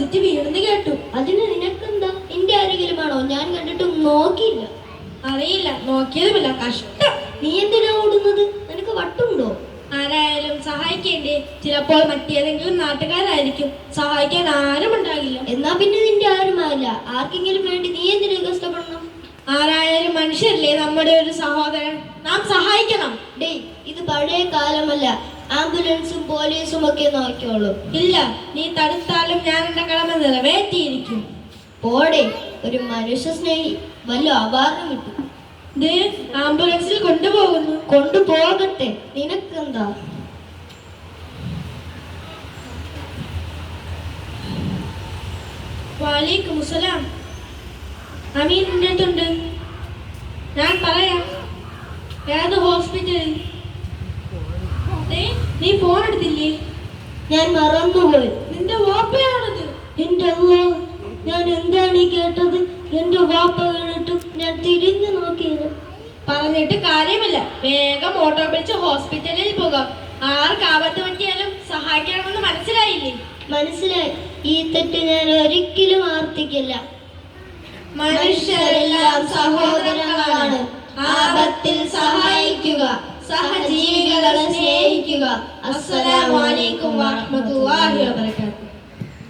തെറ്റി വീണെന്ന് കേട്ടു. അതിന് നിനക്കെന്താ? എന്റെ ആരെങ്കിലുമാണോ ഞാൻ കണ്ടിട്ട് നോക്കിയില്ല. അറിയില്ല. നോക്കിയതുമില്ല. കഷ്ടം. നീ എന്തിനാ ഓടുന്നത്? നിനക്ക് വട്ടുണ്ടോ? ആരായാലും സഹായിക്കേണ്ടേ. ചിലപ്പോൾ മറ്റേതെങ്കിലും നാട്ടുകാരായിരിക്കും. സഹായിക്കാൻ ആരും ഉണ്ടാകില്ല. എന്നാ പിന്നെ നിന്റെ ആരുമായില്ല? ആർക്കെങ്കിലും വേണ്ടി നീ എന്തിനു കഷ്ടപ്പെടണം? ആരായാലും മനുഷ്യരല്ലേ നമ്മുടെ ഒരു സഹോദരൻ. നാം സഹായിക്കണം. ഡേയ് ഇത് പഴയ കാലമല്ല. ആംബുലൻസും പോലീസും ഒക്കെ നോക്കിയോളൂ ഇല്ല നീ തടുത്താലും ഞാൻ എന്റെ കടമ നിറവേറ്റിയിരിക്കും. പോടെ ഒരു മനുഷ്യ സ്നേഹി വല്ല അവാർഡും കിട്ടും. ആംബുലൻസിൽ കൊണ്ടുപോകുന്നു. കൊണ്ടുപോകട്ടെ നിനക്കെന്താ? വാലേക്കും സലാം അമീൻ അടുത്തുണ്ട് ഞാൻ പറയാം ഏത് ഹോസ്പിറ്റലിൽ നീ ഫോൺ എടുത്തില്ലേ ഞാൻ മറന്നുപോയി നിന്റെ വാപ്പയാണത്. എന്റെ അമ്മ ഞാൻ എന്താണ് ഈ കേട്ടത്? എന്റെ വാപ്പ കേട്ടു ഞാൻ തിരിഞ്ഞു നോക്കിയത്. പറഞ്ഞിട്ട് കാര്യമില്ല. വേഗം ഓട്ടോ പിടിച്ച് ഹോസ്പിറ്റലിൽ പോകാം. ആർക്ക് ആപത്ത് പറ്റിയാലും സഹായിക്കണമെന്ന് മനസ്സിലായില്ലേ? മനസ്സിലായി. ഈ തെറ്റ് ഞാൻ ഒരിക്കലും ആർത്തിക്കില്ല. മനുഷ്യരെല്ലാം സഹോദരങ്ങളാണ് സ്നേഹിക്കുക. അസ്സലാമു അലൈക്കും വറഹ്മത്തുള്ളാഹി വബറകാതുഹു